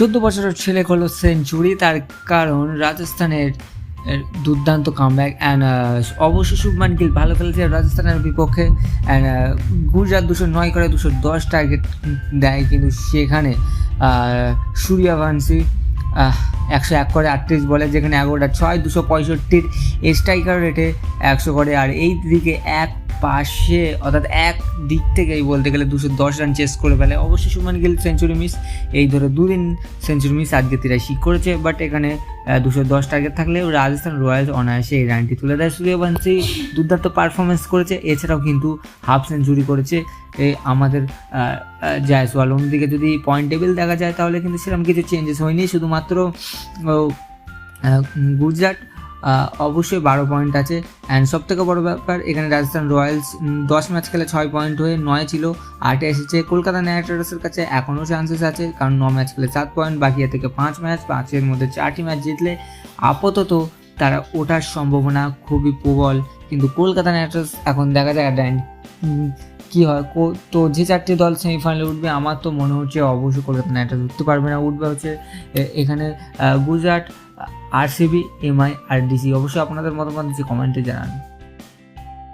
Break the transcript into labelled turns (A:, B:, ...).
A: চোদ্দ বছরের ছেলে হলো সেঞ্চুরি, তার কারণ রাজস্থানের দুর্দান্ত কামব্যাক অ্যান্ড অবশ্য শুভমান গিল ভালো খেলেছে রাজস্থানের বিপক্ষে অ্যান্ড গুজরাট দুশো নয় করে দুশো দশ টার্গেট দেয় কিন্তু সেখানে সূর্যবংশী একশো এক করে আটত্রিশ বলে, যেখানে এগারোটা ছয়, দুশো পঁয়ষট্টির স্ট্রাইকার রেটে একশো করে। আর এই দিকে এক পাশে, অর্থাৎ এক দিক থেকেই বলতে গেলে দুশো দশ রান চেস করে ফেলে। অবশ্যই সুমান গিল সেঞ্চুরি মিস এই ধরে দুদিন সেঞ্চুরি মিস আজকে তিরাশি করেছে বাট এখানে দুশো দশ টার্গেট থাকলেও রাজস্থান রয়্যালস অনায়াসে এই রানটি তুলে দেয়। সূর্যবংশী দুর্দান্ত পারফরমেন্স করেছে, এছাড়াও কিন্তু হাফ সেঞ্চুরি করেছে। আমাদের জায়সওয়াল অন্যদিকে যদি পয়েন্ট টেবিল দেখা যায়, তাহলে কিন্তু সেরকম কিছু চেঞ্জেস হয়নি। শুধুমাত্র গুজরাট অবশ্যই বারো পয়েন্ট আছে। অ্যান্ড সব থেকে বড় ব্যাপার, এখানে রাজস্থান রয়্যালস দশ ম্যাচ খেলে ছয় পয়েন্ট হয়ে নয় ছিল। আটে এসেছে কলকাতা নাইট রাইডার্সের কাছে, এখনও চান্সেস আছে, কারণ ন ম্যাচ খেলে সাত পয়েন্ট বাকি থেকে পাঁচ ম্যাচ পাঁচের মধ্যে চারটি ম্যাচ জিতলে আপাতত তারা ওঠার সম্ভাবনা খুবই প্রবল। কিন্তু কলকাতা নাইট রাইডার্স এখন দেখা যায় ড্যান কী হয় তো যে চারটি দল সেমিফাইনালে উঠবে, আমার তো মনে হচ্ছে অবশ্যই কলকাতা নাইট রাইডার্স উঠতে পারবে না, উঠবে হচ্ছে এখানে গুজরাট আরসিবি এমআই আর ডিসি অবশ্যই আপনাদের মতামত যে কমেন্টে জানান।